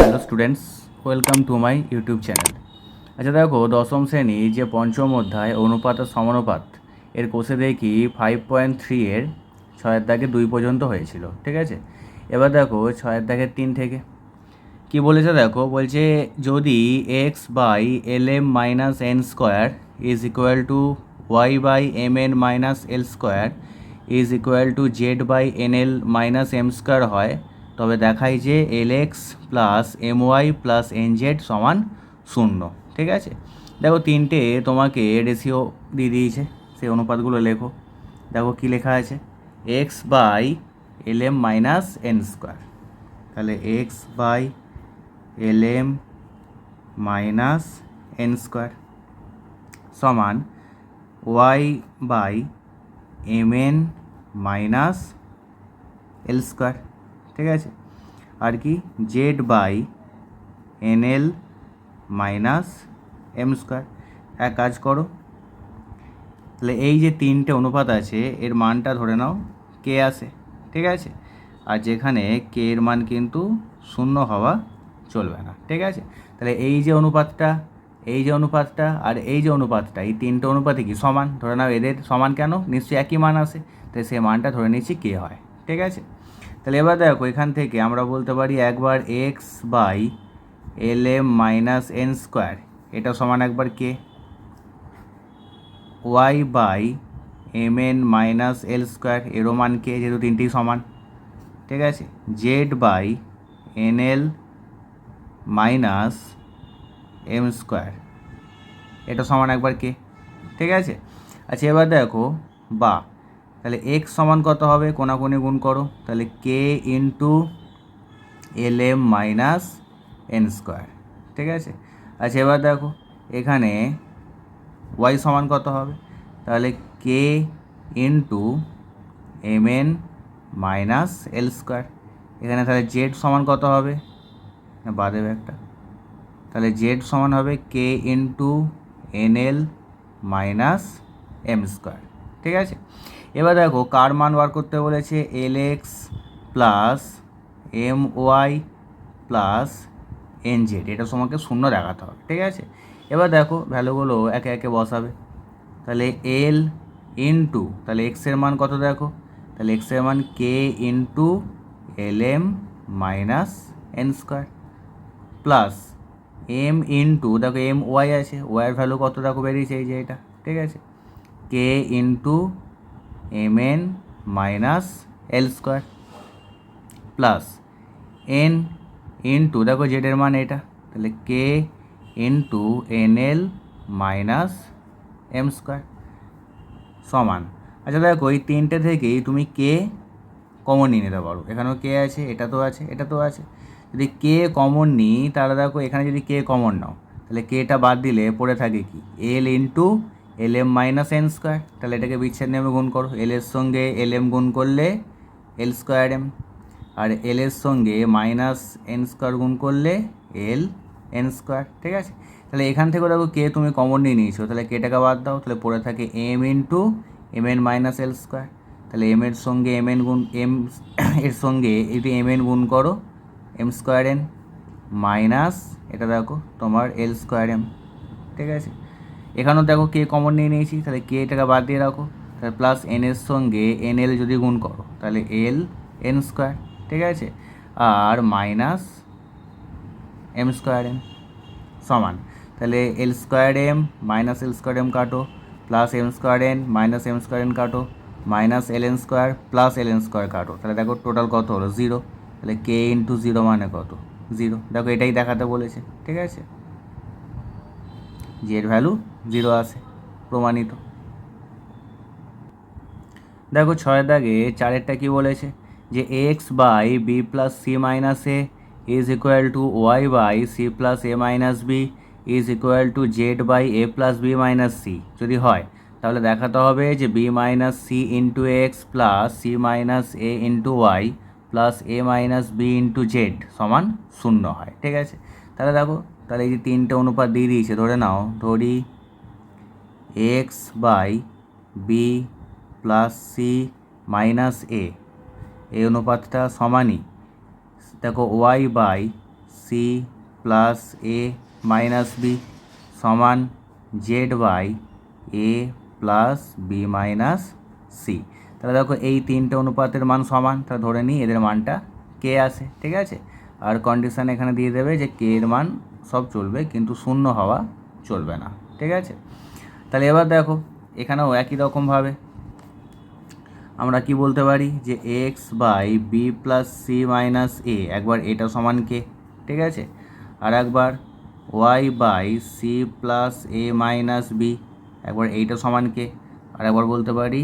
Hello students, welcome to my YouTube channel. আচ্ছা দেখো, দশম শ্রেণি যে পঞ্চম অধ্যায়, অনুপাত সমানুপাত, এর কোষে দেখি ফাইভ পয়েন্ট থ্রি এর ছয়ের দাগে দুই পর্যন্ত হয়েছিল, ঠিক আছে? এবার দেখো, ছয়ের দাগের তিন থেকে। কি বলেছে দেখো? বলছে যদি X by L M minus N square is equal to Y by M N minus L square is equal to Z by N L minus M square হয় তবে দেখায় যে L X plus M Y plus N Z সমান শূন্য, ঠিক আছে? দেখো তিনটে তোমাকে রেশিও দিয়ে দিয়েছে, সেই অনুপাতগুলো লেখো। দেখো কী লেখা আছে? X by L M minus N square তাহলে X by L M minus N square সমান Y by M N minus L square ঠিক আছে? আর কি? Z by N L minus M square এক কাজ করো। তাহলে এই যে তিনটে অনুপাত আছে, এর মানটা ধরে নাও কে আসে ঠিক আছে? আর যেখানে কে এর মান কিন্তু শূন্য হওয়া চলবে না, ঠিক আছে? তাহলে এই যে অনুপাতটা, এই যে অনুপাতটা আর এই যে অনুপাতটা, এই তিনটে অনুপাতে কি সমান? ধরে নাও এদের সমান কেন? নিশ্চয়ই একই মান আসে তাই সেই মানটা ধরে নিচ্ছি কে হয়, ঠিক আছে? তাহলে এবার দেখো, এখান থেকে আমরা বলতে পারি একবার X by L M minus N square এটা সমান একবার K? Y by M N minus L square এরও মান কে? যেহেতু তিনটেই সমান। ঠিক আছে? Z by N L minus M square এটা সমান একবার কে? ঠিক আছে? আচ্ছা এবার দেখো, বা তাহলে এক্স সমান কত হবে? কোনাকুনি গুণ করো। তাহলে K into L M minus N square ঠিক আছে? আচ্ছা এবার দেখো, এখানে ওয়াই সমান কত হবে? তাহলে K into M N minus L square এখানে তাহলে জেড সমান কত হবে? না, বাদে একটা। তাহলে জেড সমান হবে K into N L minus M square ঠিক আছে? এবার দেখো, কার মান বার করতে বলেছে? L X plus M Y plus N Z এটা তোমাকে শূন্য দেখাতে হবে, ঠিক আছে? এবার দেখো, ভ্যালুগুলো একে একে বসাবে। তাহলে এল ইন্টু তাহলে এক্সের মান কত দেখো? তাহলে এক্সের মান K into L M minus N square plus M into দেখো এম ওয়াই আছে ওয়াইয়ের ভ্যালু কত দেখো বেরিয়েছে, এই যে এটা, ঠিক আছে? K into M N minus L square plus N into, দেখো জেডের মান এটা, তাহলে K into N L minus M square সমান। আচ্ছা দেখো, এই তিনটে থেকেই তুমি কে কমন নিয়ে নিতে পারো। এখানেও কে আছে এটা তো আছে এটা তো আছে। যদি কে কমন নিই, তাহলে দেখো এখানে যদি কে কমন নাও, তাহলে কেটা বাদ দিলে পড়ে থাকে কি? L into L M minus N square তাহলে এটাকে বিচ্ছেদ নেমে গুণ করো। এল এর সঙ্গে এল এম গুণ করলে এল স্কোয়ার এম আর এল এর সঙ্গে মাইনাস এন স্কোয়ার গুণ করলে এল এন স্কোয়ার ঠিক আছে? তাহলে এখান থেকে দেখো কে তুমি কমন নিয়ে নিয়েছো। তাহলে কেটাকে বাদ দাও, তাহলে পড়ে থাকে M into M N minus L square তাহলে এম এর সঙ্গে এম এন গুণ এম এর সঙ্গে এটি এম এন গুণ করো এম স্কোয়ার এন মাইনাস এটা দেখো তোমার এল স্কোয়ার এম ঠিক আছে? এখানেও দেখো কে কমন নিয়ে নিয়েছি, তাহলে কে এটাকে বাদ দিয়ে রাখো, তাহলে প্লাস এন এর সঙ্গে এন এল যদি গুণ করো, তাহলে এল এন স্কোয়ার ঠিক আছে? আর মাইনাস এম স্কোয়ার এম সমান, তাহলে L square M minus L square M কাটো plus M square N minus M square N কাটো minus L N square plus L N square কাটো, তাহলে দেখো টোটাল কত হলো? জিরো তাহলে কে ইন্টু জিরো মানে কত? জিরো দেখো এটাই দেখাতে বলেছে, ঠিক আছে? জেড ভ্যালু জিরো আসে প্রমাণিত। দেখো ছয় দাগে চারেরটা কি বলেছে? যে X by B plus C minus A is equal to Y by C plus A minus B is equal to Z by A plus B minus C যদি হয়, তাহলে দেখাতে হবে যে B minus C into X plus C minus A into Y plus A minus B into Z সমান শূন্য হয়, ঠিক আছে? তাহলে দেখো, তাহলে এই যে তিনটে অনুপাত দিয়ে দিয়েছে, ধরে নাও, ধরি X by B plus C minus A এই অনুপাতটা সমানই। দেখো Y by C plus A minus B সমান Z by A plus B minus C তাহলে দেখো এই তিনটে অনুপাতের মান সমান, তাহলে ধরে নিই এদের মানটা কে আসে ঠিক আছে? আর কন্ডিশন এখানে দিয়ে দেবে যে কে এর মান সব চলবে, কিন্তু শূন্য হওয়া চলবে না, ঠিক আছে? তাহলে এবার দেখো, এখানেও একই রকমভাবে আমরা কি বলতে পারি? যে X by B plus C minus A একবার এটা সমান কে? ঠিক আছে? আর একবার Y by C plus A minus B একবার এইটা সমান কে? আর একবার বলতে পারি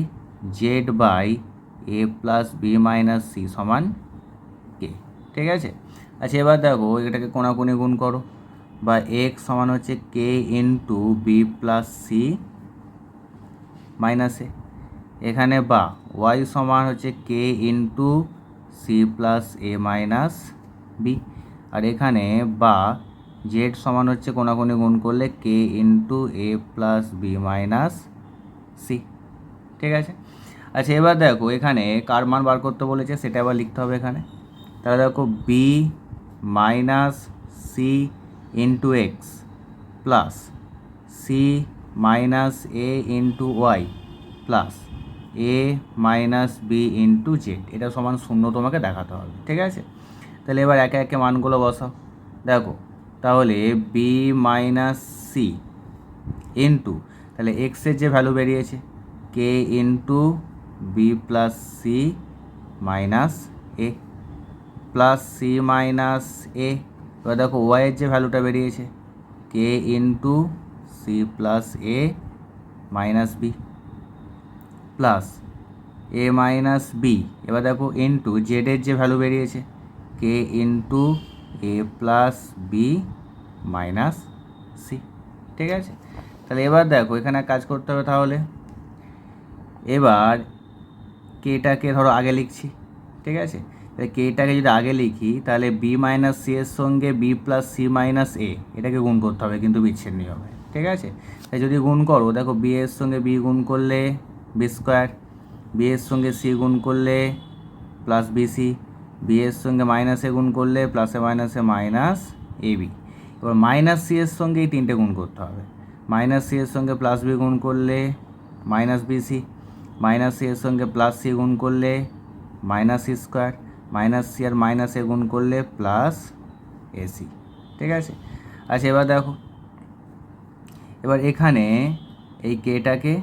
Z by A plus B minus C সমান কে? ঠিক আছে? আচ্ছা এবার দেখো, এটাকে কোনাকুনি গুণ করো। বা এক্স সমান হচ্ছে K into B plus C minus এখানে বা ওয়াই সমান হচ্ছে K into C plus A minus B আর এখানে বা জেড সমান হচ্ছে কোনাকুনি গুণ করলে K into A plus B minus C ঠিক আছে? আচ্ছা এবার দেখো, এখানে কার মান বার করতে বলেছে সেটা আবার লিখতে হবে এখানে। তাহলে দেখো B minus C into X plus C minus A into Y plus A minus B into Z এটা সমান শূন্য তোমাকে দেখাতে হবে, ঠিক আছে? তাহলে এবার একে একে মানগুলো বসাও। দেখো, তাহলে বি মাইনাস সি ইন্টু তাহলে এক্সের যে ভ্যালু বেরিয়েছে K into B plus C minus A plus C minus A এবার দেখো ওয়াইয়ের যে ভ্যালুটা বেরিয়েছে K into C plus A minus B plus A minus B এবার দেখো ইন্টু জেডের যে ভ্যালু বেরিয়েছে K into A plus B minus C ঠিক আছে? তাহলে এবার দেখো, এখানে কাজ করতে হবে তাহলে। এবার কেটাকে ধরো আগে লিখছি। ঠিক আছে? কেটাকে যদি আগে লিখি, তাহলে বি মাইনাস সি এর সঙ্গে B plus C minus A এটাকে গুণ করতে হবে, কিন্তু বিচ্ছেদ নিয়মে ঠিক আছে? তাই যদি গুণ করো, দেখো বি এর সঙ্গে বি গুণ করলে বি স্কোয়ার বি এর সঙ্গে সি গুণ করলে প্লাস বিসি বি এর সঙ্গে মাইনাসে গুণ করলে প্লাসে মাইনাসে মাইনাস এ বি এবার মাইনাস সি এর সঙ্গে এই তিনটে গুণ করতে হবে। মাইনাস সি এর সঙ্গে প্লাস বি গুণ করলে মাইনাস বিসি মাইনাস সি এর সঙ্গে প্লাস সি গুণ করলে minus C square minus C আর মাইনাসে গুণ করলে প্লাস এসি ঠিক আছে? আচ্ছা এবার দেখো। এবার এখানে এই কেটাকে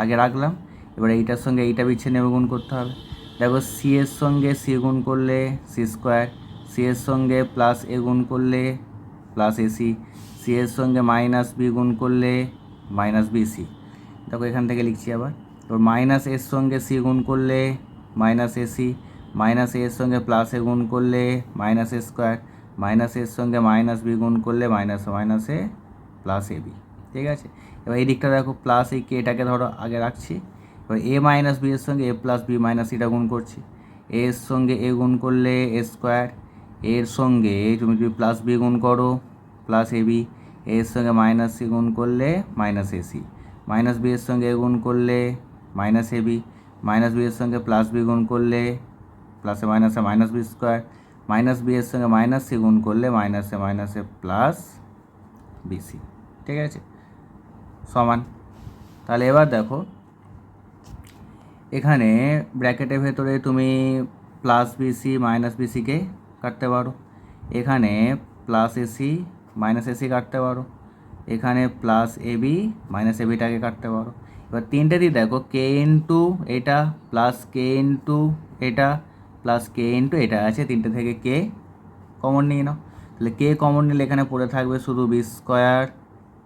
আগে রাখলাম। এবার এইটার সঙ্গে এইটা বিচ্ছিন্ন গুণ করতে হবে। দেখো, সি এর সঙ্গে সি গুণ করলে সি স্কোয়ার, সি এর সঙ্গে প্লাস এ গুণ করলে প্লাস এসি সি এর সঙ্গে মাইনাস বি গুণ করলে মাইনাস বিসি দেখো, এখান থেকে লিখছি আবার। এবার মাইনাস এর সঙ্গে সি গুণ করলে মাইনাস এসি মাইনাস এর সঙ্গে প্লাস এ গুণ করলে মাইনাস এ স্কোয়ার মাইনাস এর সঙ্গে মাইনাস বি গুণ করলে মাইনাস মাইনাসে প্লাস এ বি ঠিক আছে? এবার এই দিকটা দেখো প্লাস এই কেটাকে ধরো, আগে রাখছি। এবার এ মাইনাস বি এর সঙ্গে এ প্লাস বি মাইনাস এটা গুণ করছি। এ এর সঙ্গে এ গুণ করলে এ স্কোয়ার এর সঙ্গে তুমি যদি প্লাস বি গুণ করো প্লাস এ বি এর সঙ্গে মাইনাস সি গুণ করলে minus A C minus B এর সঙ্গে এ গুণ করলে minus A B minus B এর সঙ্গে প্লাস বি গুণ করলে প্লাসে মাইনাসে minus B square minus B এর সঙ্গে মাইনাস সি গুণ করলে মাইনাসে মাইনাসে প্লাস বিসি ঠিক আছে? সমান। তাহলে এবার দেখো, এখানে ব্র্যাকেটের ভেতরে তুমি প্লাস বিসি মাইনাস বিসিকে কাটতে পারো। এখানে প্লাস এসি মাইনাস এসি কাটতে পারো। এখানে প্লাস এবি মাইনাস এবিটাকে কাটতে পারো। এবার তিনটে দিয়ে দেখো কে ইন্টু এটা প্লাস কে ইন্টু এটা প্লাস কে ইন্টু এটা আছে তিনটে থেকে কে কমন নিয়ে নাও। তাহলে কে কমন নিলে এখানে পড়ে থাকবে শুধু B square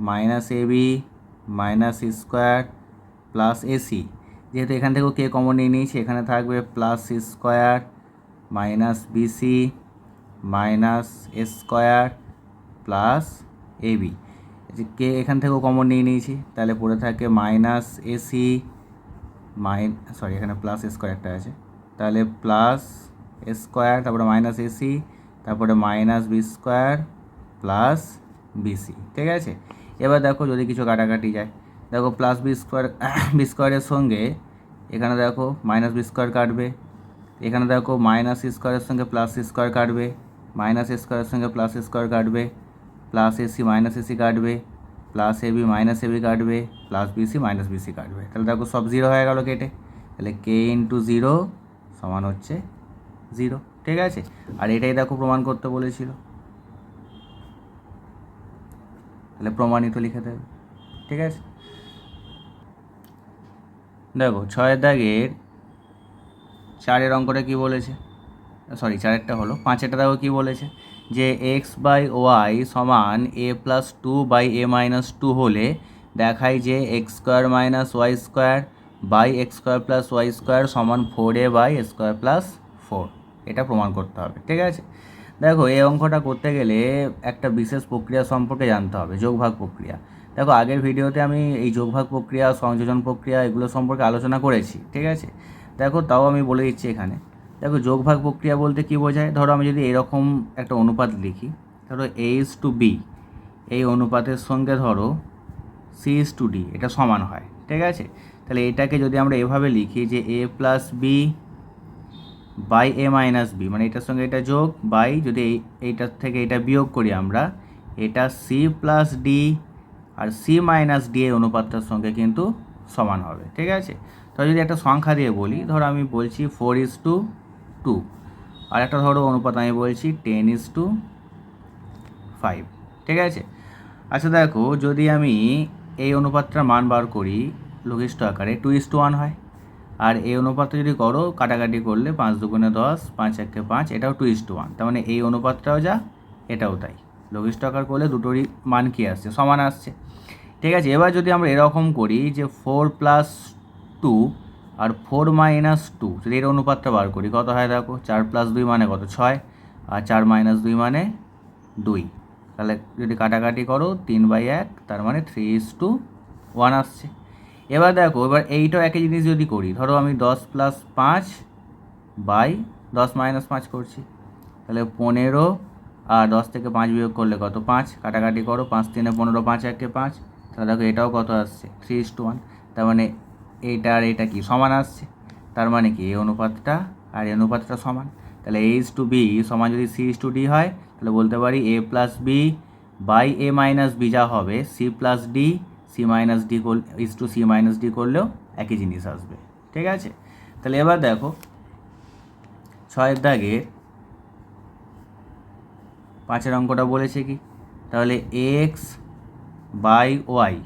minus A B minus square plus AC যেহেতু এখান থেকেও কে কমন নিয়ে নিয়েছি, এখানে থাকবে plus C square minus BC minus square plus AB যে কে এখান থেকেও কমন নিয়ে নিয়েছি। তাহলে পড়ে থাকে মাইনাস এসি মাইন সরি এখানে প্লাস স্কোয়ার একটা আছে। তাহলে প্লাস স্কোয়ার তারপরে মাইনাস এসি তারপরে minus B square plus BC ঠিক আছে? এবার দেখো যদি কিছু কাটাকাটি যায়। দেখো প্লাস বি স্কোয়ার বি স্কোয়ারের সঙ্গে এখানে দেখো মাইনাস বি স্কোয়ার কাটবে। এখানে দেখো মাইনাস স্কোয়ারের সঙ্গে প্লাস স্কোয়ার কাটবে। মাইনাস স্কোয়ারের সঙ্গে প্লাস স্কোয়ার কাটবে। প্লাস এসি মাইনাস এসি কাটবে প্লাস এবি মাইনাস এবি কাটবে প্লাস বিসি মাইনাস বিসি কাটবে তাহলে দেখো সব জিরো হয়ে গেল কেটে। তাহলে কে ইন্টু জিরো সমান হচ্ছে জিরো ঠিক আছে? আর এটাই দেখো প্রমাণ করতে বলেছিল। তাহলে প্রমাণিত লিখে দেবে, ঠিক আছে? দেখো ছয়ের দাগের চারের অঙ্কটা কি বলেছে? সরি চারেরটা হলো, পাঁচেরটা দেখো কি বলেছে? যে এক্স বাই ওয়াই সমান A plus two by A minus two হলে দেখায় যে X square minus Y square by X square plus Y square সমান four A by square plus four এটা প্রমাণ করতে হবে, ঠিক আছে? দেখো, এই অঙ্কটা করতে গেলে একটা বিশেষ প্রক্রিয়া সম্পর্কে জানতে হবে, যোগভাগ প্রক্রিয়া। দেখো, আগের ভিডিওতে আমি এই যোগভাগ প্রক্রিয়া, সংযোজন প্রক্রিয়া এগুলো সম্পর্কে আলোচনা করেছি, ঠিক আছে? দেখো, তাও আমি বলে দিচ্ছি এখানে। দেখো যোগভাগ প্রক্রিয়া বলতে কী বোঝায়? ধরো আমি যদি এরকম একটা অনুপাত লিখি, ধরো এ ইস টু বি এই অনুপাতের সঙ্গে ধরো সি ইস টু ডি এটা সমান হয়, ঠিক আছে? তাহলে এটাকে যদি আমরা এভাবে লিখি যে A plus B by A minus B মানে এটার সঙ্গে এটা যোগ বাই যদি এই, এইটার থেকে এটা বিয়োগ করি আমরা, এটা সি প্লাস ডি আর সি মাইনাস ডি এর অনুপাতটার সঙ্গে কিন্তু সমান হবে, ঠিক আছে? তো যদি একটা সংখ্যা দিয়ে বলি, ধরো আমি বলছি ফোর ইস টু টু। আর একটা ধরো অনুপাত আমি বলছি টেন ইস টু ফাইভ ঠিক আছে? আচ্ছা দেখো, যদি আমি এই অনুপাতটার মান বার করি লঘিষ্ঠ আকারে টু ইস টু ওয়ান হয়। আর এই অনুপাতটা যদি করো, কাটাকাটি করলে পাঁচ দুগুণে দশ, পাঁচ একে পাঁচ, এটাও টু ইস টু ওয়ান তার মানে এই অনুপাতটাও যা, এটাও তাই। লঘিষ্ঠ আকার করলে দুটোরই মান কী আসছে? সমান আসছে। ঠিক আছে? এবার যদি আমরা এরকম করি যে ফোর প্লাস টু আর ফোর মাইনাস টু যদি এর অনুপাতটা বার করি, কত হয় দেখো? চার প্লাস দুই মানে কত? ছয়। আর চার মাইনাস দুই মানে দুই। তাহলে যদি কাটাকাটি করো, তিন বাই এক, তার মানে থ্রি ইস টু ওয়ান আসছে। এবার দেখো, এবার এইটাও একই জিনিস যদি করি, ধরো আমি দশ প্লাস পাঁচ বাই দশ মাইনাস পাঁচ করছি। তাহলে পনেরো আর দশ থেকে পাঁচ বিয়োগ করলে কত? পাঁচ। কাটাকাটি করো, পাঁচ তিনে পনেরো, পাঁচ একে পাঁচ। তাহলে দেখো এটাও কত আসছে? থ্রি ইস টু ওয়ান তার মানে এইটা আর এটা কি সমান আসছে? তার মানে কি? এই অনুপাতটা আর এই অনুপাতটা সমান। তাহলে এ ইস টু বি সমান যদি সি ইস টু ডি হয়, তাহলে বলতে পারি A plus B by A minus B যা হবে C plus D C minus D করলে is to C minus D করলেও একই জিনিস আসবে। ঠিক আছে? তাহলে এবার দেখো, ছয়ের দাগে পাঁচের অঙ্কটা বলেছে কি? তাহলে এক্স বাই ওয়াই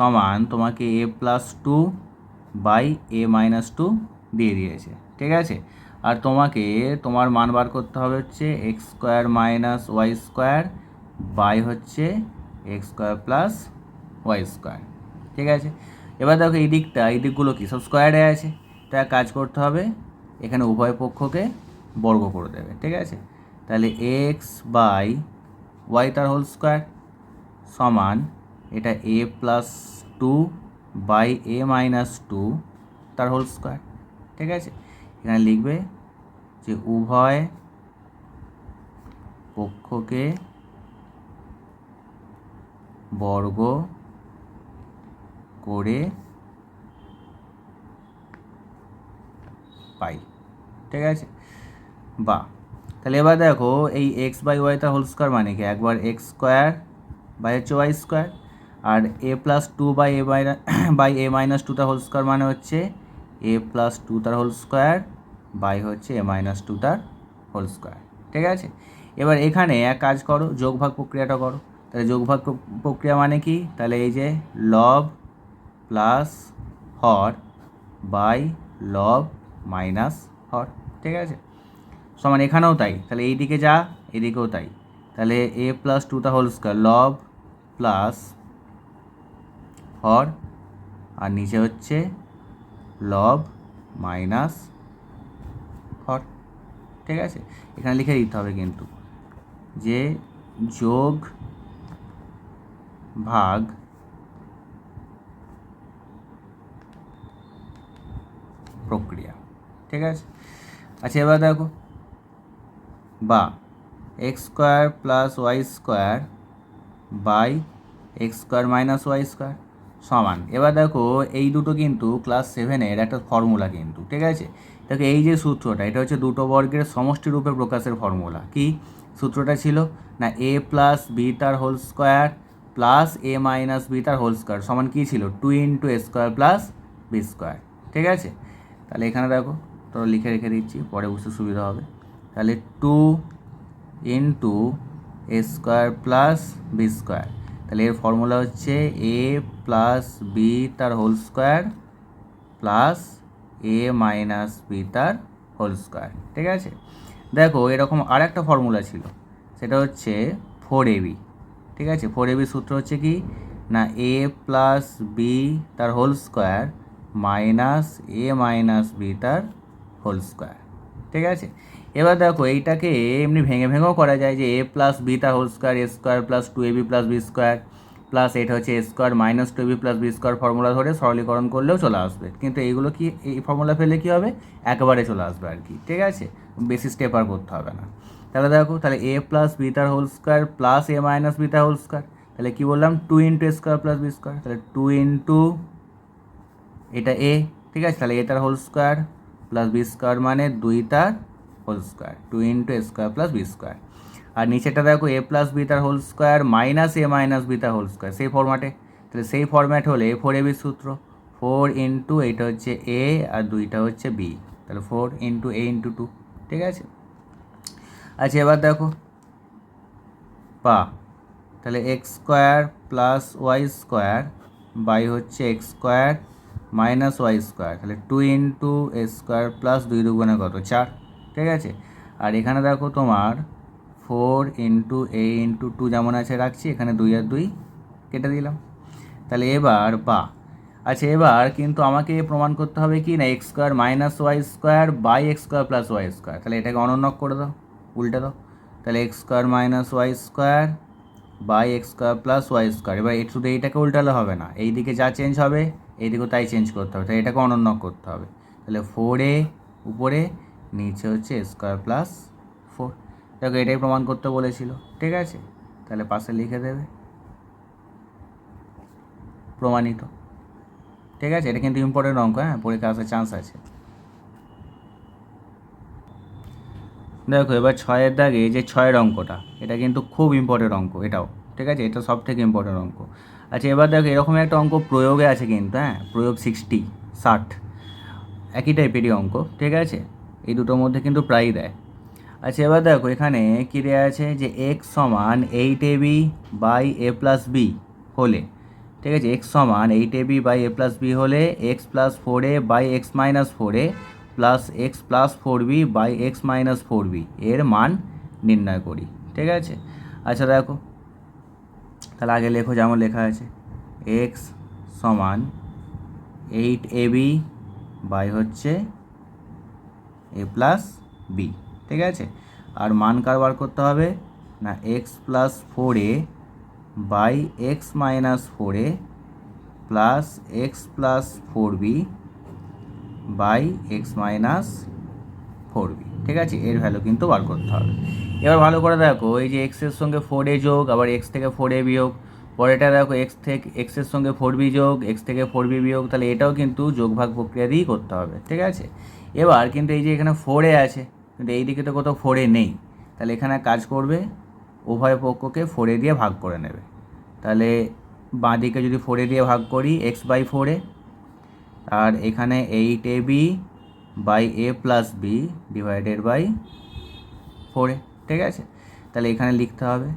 সমান তোমাকে A plus two by A minus two দিয়ে দিয়েছে, ঠিক আছে? আর তোমাকে তোমার মান বার করতে হবে হচ্ছে X square minus Y square by হচ্ছে X square plus Y square ঠিক আছে? এবার দেখো এই দিকটা, এই দিকগুলো কি? সব স্কোয়ারে আছে। তো কাজ করতে হবে, এখানে উভয় পক্ষকে বর্গ করে দেবে, ঠিক আছে? তাহলে এক্স বাই ওয়াই তার হোল স্কোয়ার সমান এটা A plus two by A minus two তার হোল স্কোয়ার ঠিক আছে? এখানে লিখবে যে উভয় পক্ষকে বর্গ করে পাই, ঠিক আছে? বা, তাহলে এবার দেখো এই এক্স বাই ওয়াই তার হোল স্কোয়ার মানে কি? একবার এক্স স্কোয়ার বাই হচ্ছে Y square R A plus two by A by by A minus two তার হোল স্কোয়ার মানে হচ্ছে এ প্লাস টু তার হোল স্কোয়ার বাই হচ্ছে এ মাইনাস টু তার হোল স্কোয়ার ঠিক আছে? এবার এখানে এক কাজ করো যোগভাগ প্রক্রিয়াটা করো। তাহলে যোগভাগ প্র- প্রক্রিয়া মানে কি? তাহলে এই যে লব প্লাস হর বাই লব মাইনাস হর, ঠিক আছে? সমান এখানেও তাই, তাহলে এই দিকে যা, এদিকেও তাই। তাহলে এ প্লাস টু তা হোল স্কোয়ার লব প্লাস হর আর নিচে হচ্ছে লব মাইনাস হর। ঠিক আছে? এখানে লিখে দিতে হবে কিন্তু যে যোগ ভাগ প্রক্রিয়া। ঠিক আছে? আচ্ছা এবার দেখো। বা X square plus Y square by X square minus Y square. সমান। এবার দেখো, এই দুটো কিন্তু ক্লাস সেভেনের একটা ফর্মুলা কিন্তু, ঠিক আছে? দেখো, এই যে সূত্রটা, এটা হচ্ছে দুটো বর্গের সমষ্টি রূপে প্রকাশের ফর্মুলা কি? সূত্রটা ছিল না এ প্লাস বি তার whole square plus A minus B তার হোল স্কোয়ার সমান কী ছিল? Two into A square plus B square ঠিক আছে? তাহলে এখানে দেখো তো লিখে রেখে দিচ্ছি, পরে বুঝতে সুবিধা হবে। তাহলে two into A square plus B square তাহলে এর ফর্মুলা হচ্ছে এ প্লাস বি তার whole square plus A minus B তার হোল স্কোয়ার ঠিক আছে? দেখো, এরকম আর একটা ফর্মুলা ছিল, সেটা হচ্ছে ফোর এবি ঠিক আছে? ফোর এবি সূত্র হচ্ছে কি? না এ প্লাস বি তার whole square minus A minus B তার হোল স্কোয়ার ঠিক আছে? এবার দেখো এইটাকে এমনি ভেঙে ভেঙেও করা যায় যে এ প্লাস বি তার whole square, A square plus two A B plus B square, plus এটা হচ্ছে A square minus two B plus B square formula ধরে সরলীকরণ করলেও চলে আসবে। কিন্তু এইগুলো কি, এই ফর্মুলা ফেলে কী হবে? একেবারে চলে আসবে আর কি, ঠিক আছে? বেশি স্টেপ আর করতে হবে না। তাহলে দেখো, তাহলে এ প্লাস বি তার whole square plus A minus B তার হোল স্কোয়ার, তাহলে কী বললাম? Two into A square plus B square, তাহলে টু ইন্টু এটা এ, ঠিক আছে? তাহলে এ তার whole square plus B square মানে দুই তার whole square two into square plus B square আর নিচেটা দেখো এ প্লাস বি তার whole square minus A minus B তার হোল স্কোয়ার সেই ফরম্যাটে তাহলে সেই ফরম্যাট হলে ফোর এ বি সূত্র। ফোর ইন্টু এইটা হচ্ছে এ আর দুইটা হচ্ছে বি তাহলে four into A into two ঠিক আছে? আচ্ছা এবার দেখো, পা। তাহলে X square plus Y square by হচ্ছে X square minus Y square তাহলে two into A square plus দুই দুগুণে কত? চার। ঠিক আছে? আর এখানে দেখো তোমার four into A into two যেমন আছে রাখছি, এখানে দুই আর দুই কেটে দিলাম। তাহলে এবার বা আচ্ছা এবার কিন্তু আমাকে প্রমাণ করতে হবে কি না X square minus Y square by X square plus Y square তাহলে এটাকে অনন্যক করে দাও, উল্টে দাও। তাহলে X square minus Y square by X square plus Y square এবার শুধু এইটাকে উল্টালে হবে না এই দিকে যা চেঞ্জ হবে এই দিকেও তাই চেঞ্জ করতে হবে। তাই এটাকে অনন্যক করতে হবে। তাহলে ফোর এ, উপরে নিচে হচ্ছে স্কোয়ার প্লাস ফোর দেখো এটাই প্রমাণ করতে বলেছিল, ঠিক আছে? তাহলে পাশে লিখে দেবে। প্রমাণিত। ঠিক আছে? এটা কিন্তু ইম্পর্টেন্ট অঙ্ক হ্যাঁ? পরীক্ষা আসার চান্স আছে। দেখো, এবার ছয়ের দাগে যে ছয়ের অঙ্কটা, এটা কিন্তু খুব ইম্পর্টেন্ট অঙ্ক এটাও, ঠিক আছে? এটা সব থেকে ইম্পর্টেন্ট অঙ্ক। আচ্ছা এবার দেখো, এরকম একটা অঙ্ক প্রয়োগে আছে কিন্তু হ্যাঁ? প্রয়োগ সিক্সটি ষাট। একই টাইপেরই অঙ্ক, ঠিক আছে? এই দুটোর মধ্যে কিন্তু প্রায়ই দেয়। আচ্ছা এবার দেখো, এখানে কী দেওয়া আছে যে এক্স সমান eight A B by A plus B হলে, ঠিক আছে? এক্স সমান eight A B by A plus B হলে X plus four A by X minus four A plus X plus four B by X minus four B এর মান নির্ণয় করি, ঠিক আছে? আচ্ছা দেখো, তাহলে আগে লেখো যেমন লেখা আছে। এক্স সমান এইট এ বি বাই হচ্ছে এ প্লাস বি, ঠিক আছে? আর মান কারবার করতে হবে? না X plus four A by X minus four A plus X plus four B by X minus four B ঠিক আছে? এর ভ্যালু কিন্তু বার করতে হবে। এবার ভালো করে দেখো, এই যে এক্সের সঙ্গে ফোর এ যোগ, আবার এক্স থেকে ফোর এ বিয়োগ, পরেরটা দেখো এক্স থেকে এক্সের সঙ্গে ফোর বি যোগ এক্স থেকে ফোর বি বিয়োগ, তাহলে এটাও কিন্তু যোগভাগ প্রক্রিয়া দিয়েই করতে হবে, ঠিক আছে? এবার কিন্তু এই যে এখানে ফোরে আছে, কিন্তু এই দিকে তো কোথাও ফোরে নেই। তাহলে এখানে কাজ করবে, উভয় পক্ষকে ফোরে দিয়ে ভাগ করে নেবে। তাহলে বাঁ দিকে যদি ফোরে দিয়ে ভাগ করি এক্স বাই ফোরে আর এখানে eight A B by A plus B divided by ফোরে ঠিক আছে? তাহলে এখানে লিখতে হবে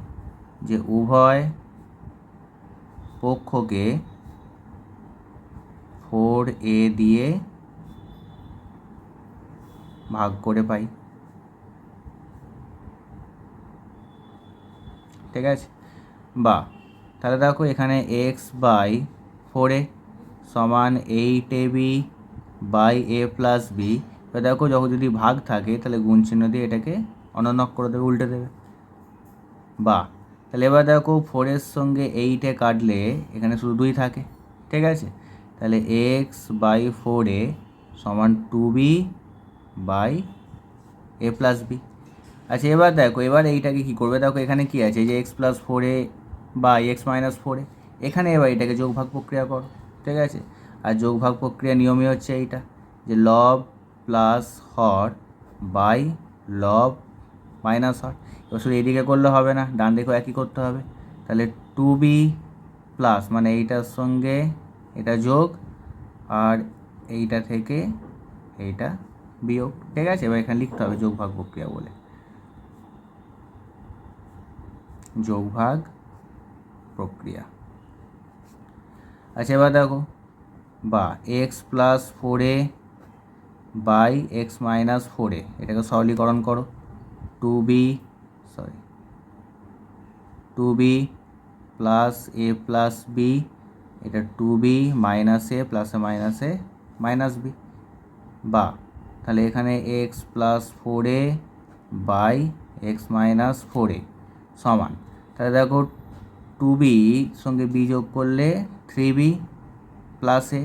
যে উভয় পক্ষকে ফোর এ দিয়ে ভাগ করে পাই। ঠিক আছে? বা, তাহলে দেখো এখানে এক্স বাই ফোর সমান eight A B by A plus B তো দেখো যখন যদি ভাগ থাকে, তাহলে গুণ চিহ্ন দিয়ে এটাকে অননক করে দেবে, উল্টে দেবে। বা, তাহলে এবার দেখো ফোরের সঙ্গে এইটে কাটলে এখানে শুধু দুই থাকে। ঠিক আছে? তাহলে এক্স বাই ফোর সমান two B by A plus B. আচ্ছা এবার দেখো, এবার এইটাকে কী করবে? দেখো, এখানে কি আছে? যে এক্স প্লাস ফোরে বা এক্স মাইনাস ফোরে এখানে এবার এটাকে যোগভাগ প্রক্রিয়া করো, ঠিক আছে? আর যোগভাগ প্রক্রিয়া নিয়মই হচ্ছে এইটা, যে লব প্লাস হর বাই লব মাইনাস হর। এবার শুধু এইদিকে করলে হবে না, ডান দিকেও একই করতে হবে। তাহলে টু বি প্লাস মানে এইটার সঙ্গে এটা যোগ, আর এইটা থেকে এইটা বিয়োগ, ঠিক আছে? এবার এখানে লিখতে হবে যোগ ভাগ প্রক্রিয়া বলে। যোগ ভাগ প্রক্রিয়া। আচ্ছা এবার দেখো, বা X plus four A by X minus four A এটাকে সরলীকরণ করো। Two B sorry two B plus A plus B এটা two B minus A plus A minus A minus B বা তাহলে এখানে X plus four A by X minus four A সমান। তাহলে দেখো টু বি সঙ্গে বি যোগ করলে থ্রি বি প্লাস এ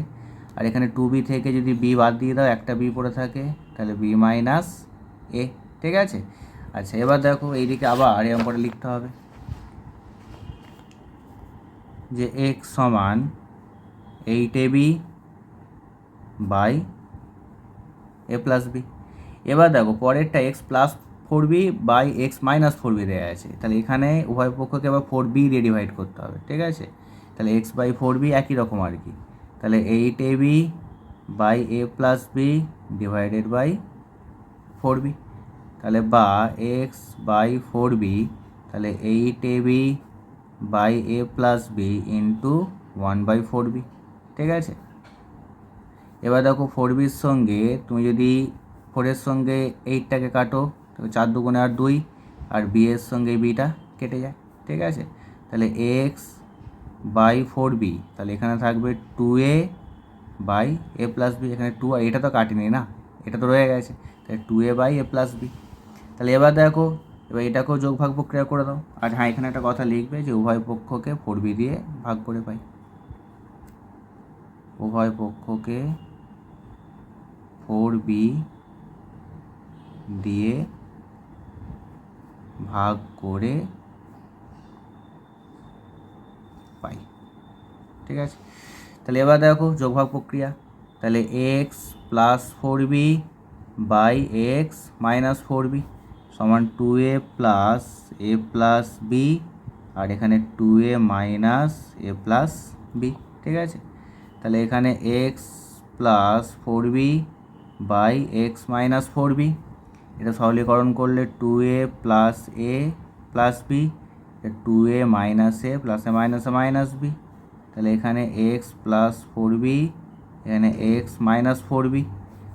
আর এখানে টু বি থেকে যদি বি বাদ দিয়ে দাও, একটা বি পড়ে থাকে, তাহলে বি মাইনাস এ ঠিক আছে? আচ্ছা এবার দেখো এইদিকে আবার এরকম করে লিখতে হবে যে এক্স সমান eight A B by A plus B এবার দেখো, পরেরটা X plus four B by X minus four B দেওয়া আছে। তাহলে এখানে উভয় পক্ষকে আবার ফোর বি দিয়ে ডিভাইড করতে হবে, ঠিক আছে? তাহলে এক্স বাই ফোর বি একই রকম আর কি। তাহলে eight A B by A plus B divided by four B তাহলে বা এক্স বাই ফোর বি তাহলে eight A B by A plus B into one by four B ঠিক আছে? এবার দেখো ফোর বির সঙ্গে তুমি যদি ফোরের সঙ্গে এইটটাকে কাটো চার দুগুণে আর দুই, আর বি এর সঙ্গে বিটা কেটে যায়, ঠিক আছে? তাহলে এক্স বাই ফোর বি তাহলে এখানে থাকবে two A by A plus B এখানে টু এটা তো কাটেনি না, এটা তো রয়ে গেছে, তাহলে two A by A plus B তাহলে এবার দেখো, এবার এটাকেও যোগ ভাগ প্রক্রিয়া করে দাও। আর হ্যাঁ এখানে একটা কথা লিখবে যে উভয় পক্ষকে ফোর বি দিয়ে ভাগ করে পাই। উভয় পক্ষকে ফোর বি দিয়ে ভাগ করে পাই। ঠিক আছে? তাহলে এবার দেখো যোগভাগ প্রক্রিয়া। তাহলে X plus four B by X minus four B সমান two A plus A plus B আর এখানে two A minus A plus B ঠিক আছে? তাহলে এখানে X plus four B by X minus four B. এটা সরলীকরণ করলে two A plus A plus B. Two A minus A plus A minus A minus B. তাহলে এখানে X plus four B, এখানে এক্স মাইনাস ফোর বি।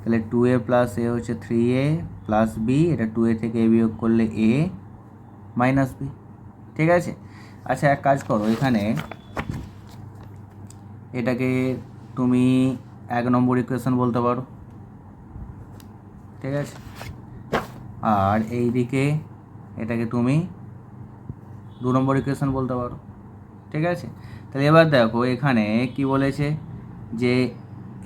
তাহলে two A plus A হচ্ছে three A plus B. এটা two A থেকে A বিয়োগ করলে এ minus B. ঠিক আছে? আচ্ছা এক কাজ করো, এখানে এটাকে তুমি এক নম্বর ইকুয়েশন বলতে পারো। ঠিক আছে? আর এই দিকে এটাকে তুমি দু নম্বর ইকুয়েশন বলতে পারো। ঠিক আছে? তাহলে এবার দেখো এখানে কি বলেছে? যে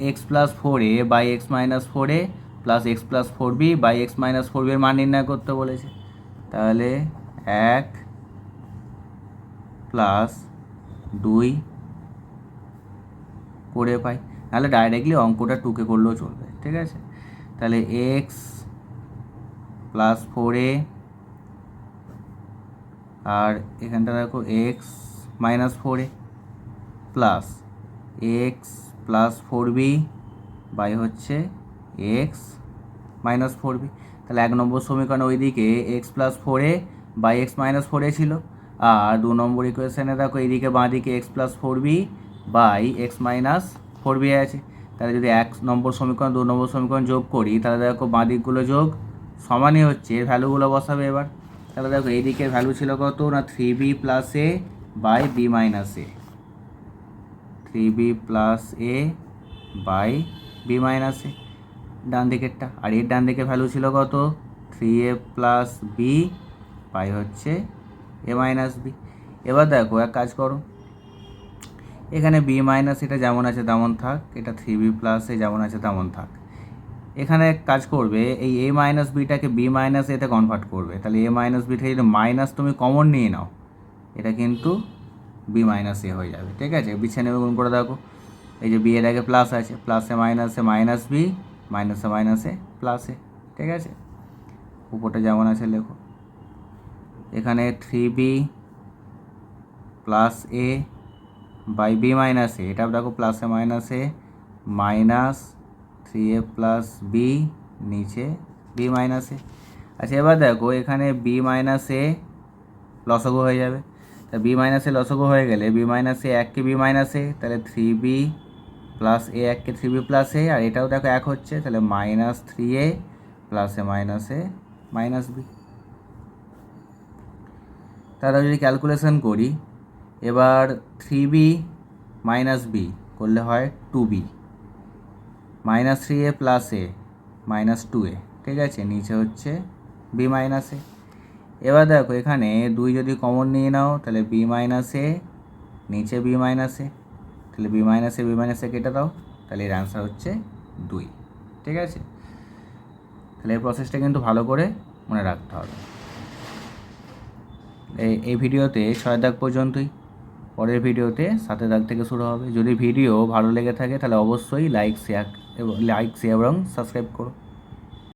X plus four A by X minus four A plus X plus four B by X minus four বির মান নির্ণয় করতে বলেছে। তাহলে এক প্লাস দুই করে পাই। নাহলে ডাইরেক্টলি অঙ্কটা টুকে করলেও চলবে। ঠিক আছে? তাহলে এক্স প্লাস ফোর এ আর এখানটা দেখো X minus four A plus X plus four B by হচ্ছে এক্স মাইনাস ফোর বি তাহলে এক নম্বর সমীকরণ ওইদিকে X plus four A by X minus four A ছিল। আর দু নম্বর ইকুয়েশনে দেখো এইদিকে বাঁ দিকে X plus four B by X minus four B আছে। তাহলে যদি এক নম্বর সমীকরণ, দু নম্বর সমীকরণ যোগ করি, তাহলে দেখো বাঁ দিকগুলো যোগ সমানই হচ্ছে। এর ভ্যালুগুলো বসাবে এবার। তাহলে দেখো এই দিকের ভ্যালু ছিল কত না three B plus A by B minus A three B plus A by B minus A ডান দিকেরটা। আর এর ডান দিকের ভ্যালু ছিল কত? Three A plus B by হচ্ছে এ মাইনাস বি এবার দেখো এক কাজ করো। এখানে বি মাইনাস এটা যেমন আছে তেমন থাক, এটা থ্রি বি প্লাস যেমন আছে তেমন থাক। এখানে কাজ করবে, এই এ মাইনাস বিটাকে বি মাইনাস এতে কনভার্ট করবে। তাহলে এ মাইনাস বি থেকে যদি মাইনাস তুমি কমন নিয়ে নাও, এটা কিন্তু বি মাইনাস এ হয়ে যাবে, ঠিক আছে? বিছে নেবে গুণ করে দেখো, এই যে বি এর আগে প্লাস আছে প্লাসে মাইনাসে মাইনাস বি মাইনাসে মাইনাসে প্লাসে ঠিক আছে? উপরটা যেমন আছে লেখো। এখানে three B plus A by B minus A এটা দেখো প্লাসে মাইনাসে minus three A plus B নিচে বি মাইনাস এ আচ্ছা এবার দেখো, এখানে বি মাইনাস এ লসগো হয়ে যাবে। তা বি মাইনাসে লসগো হয়ে গেলে বি মাইনাসে এককে বি মাইনাসে তাহলে থ্রি বি প্লাস এ এককে থ্রি বি প্লাস এ আর এটাও দেখো এক হচ্ছে, তাহলে মাইনাস থ্রি এ প্লাসে মাইনাসে মাইনাস বি তাহলে যদি ক্যালকুলেশন করি এবার থ্রি বি মাইনাস বি করলে হয় two B minus three A plus A minus two A ঠিক আছে? নিচে হচ্ছে বি মাইনাস এ এবার দেখো, এখানে দুই যদি কমন নিয়ে নাও, তাহলে বি মাইনাস এ নিচে বি মাইনাস এ তাহলে বি মাইনাসে বি মাইনাসে কেটে দাও, তাহলে এর অ্যান্সার হচ্ছে দুই। ঠিক আছে? তাহলে এই প্রসেসটা কিন্তু ভালো করে মনে রাখতে হবে। এই ভিডিওতে ছয় দাগ পর্যন্তই। পরের ভিডিওতে সাথে দাগ থেকে শুরু হবে। যদি ভিডিও ভালো লেগে থাকে তাহলে অবশ্যই লাইক শেয়ার এবং লাইক শেয়ার এবং সাবস্ক্রাইব করো।